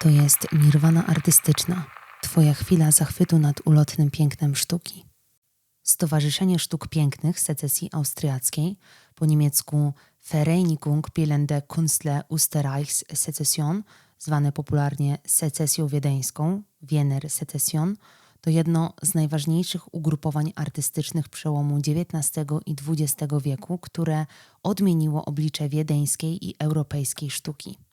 To jest nirwana artystyczna, Twoja chwila zachwytu nad ulotnym pięknem sztuki. Stowarzyszenie Sztuk Pięknych Secesji Austriackiej, po niemiecku Vereinigung Bildende Künstler Österreichs Secession, zwane popularnie secesją wiedeńską, Wiener Secession, to jedno z najważniejszych ugrupowań artystycznych przełomu XIX i XX wieku, które odmieniło oblicze wiedeńskiej i europejskiej sztuki.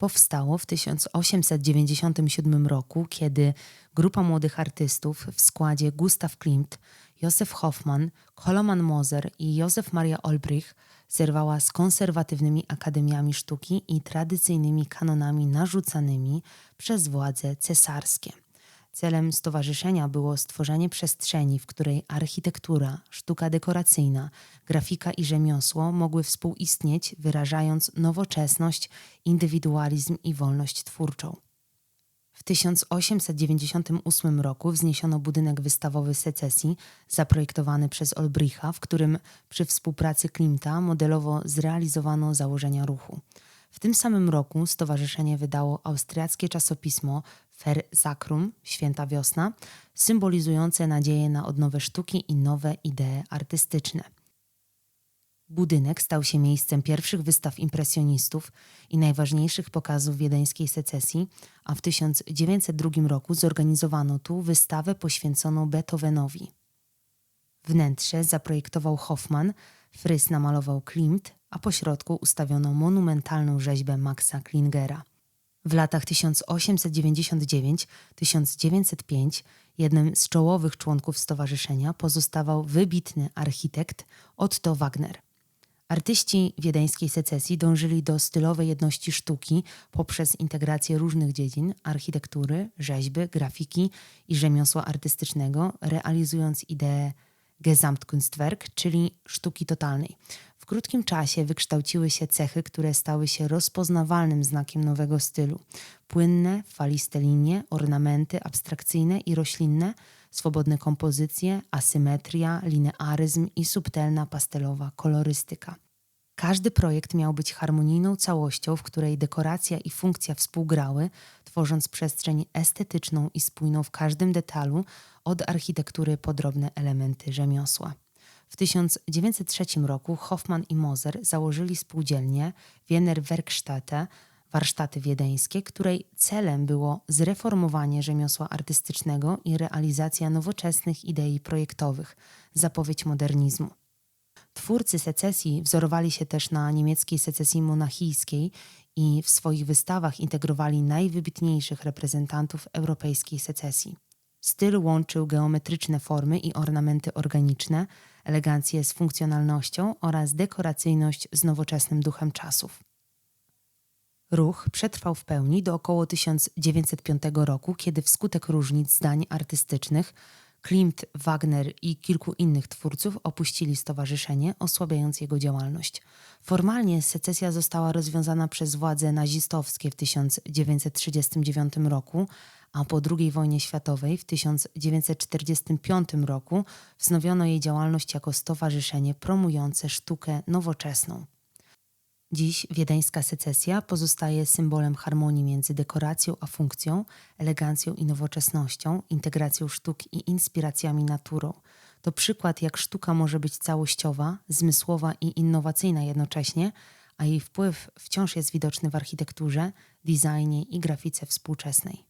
Powstało w 1897 roku, kiedy grupa młodych artystów w składzie Gustav Klimt, Józef Hoffmann, Koloman Moser i Józef Maria Olbrich zerwała z konserwatywnymi akademiami sztuki i tradycyjnymi kanonami narzucanymi przez władze cesarskie. Celem stowarzyszenia było stworzenie przestrzeni, w której architektura, sztuka dekoracyjna, grafika i rzemiosło mogły współistnieć, wyrażając nowoczesność, indywidualizm i wolność twórczą. W 1898 roku wzniesiono budynek wystawowy secesji, zaprojektowany przez Olbricha, w którym przy współpracy Klimta modelowo zrealizowano założenia ruchu. W tym samym roku stowarzyszenie wydało austriackie czasopismo Fer Sacrum, Święta Wiosna, symbolizujące nadzieję na odnowę sztuki i nowe idee artystyczne. Budynek stał się miejscem pierwszych wystaw impresjonistów i najważniejszych pokazów wiedeńskiej secesji, a w 1902 roku zorganizowano tu wystawę poświęconą Beethovenowi. Wnętrze zaprojektował Hoffman, frys namalował Klimt, a po środku ustawiono monumentalną rzeźbę Maxa Klingera. W latach 1899-1905 jednym z czołowych członków stowarzyszenia pozostawał wybitny architekt Otto Wagner. Artyści wiedeńskiej secesji dążyli do stylowej jedności sztuki poprzez integrację różnych dziedzin architektury, rzeźby, grafiki i rzemiosła artystycznego, realizując ideę Gesamtkunstwerk, czyli sztuki totalnej. Krótkim czasie wykształciły się cechy, które stały się rozpoznawalnym znakiem nowego stylu. Płynne, faliste linie, ornamenty abstrakcyjne i roślinne, swobodne kompozycje, asymetria, linearyzm i subtelna pastelowa kolorystyka. Każdy projekt miał być harmonijną całością, w której dekoracja i funkcja współgrały, tworząc przestrzeń estetyczną i spójną w każdym detalu, od architektury po drobne elementy rzemiosła. W 1903 roku Hoffman i Moser założyli spółdzielnię Wiener Werkstätte, warsztaty wiedeńskie, której celem było zreformowanie rzemiosła artystycznego i realizacja nowoczesnych idei projektowych, zapowiedź modernizmu. Twórcy secesji wzorowali się też na niemieckiej secesji monachijskiej i w swoich wystawach integrowali najwybitniejszych reprezentantów europejskiej secesji. Styl łączył geometryczne formy i ornamenty organiczne, elegancję z funkcjonalnością oraz dekoracyjność z nowoczesnym duchem czasów. Ruch przetrwał w pełni do około 1905 roku, kiedy wskutek różnic zdań artystycznych Klimt, Wagner i kilku innych twórców opuścili stowarzyszenie, osłabiając jego działalność. Formalnie secesja została rozwiązana przez władze nazistowskie w 1939 roku, a po II wojnie światowej w 1945 roku wznowiono jej działalność jako stowarzyszenie promujące sztukę nowoczesną. Dziś wiedeńska secesja pozostaje symbolem harmonii między dekoracją a funkcją, elegancją i nowoczesnością, integracją sztuk i inspiracjami naturą. To przykład, jak sztuka może być całościowa, zmysłowa i innowacyjna jednocześnie, a jej wpływ wciąż jest widoczny w architekturze, designie i grafice współczesnej.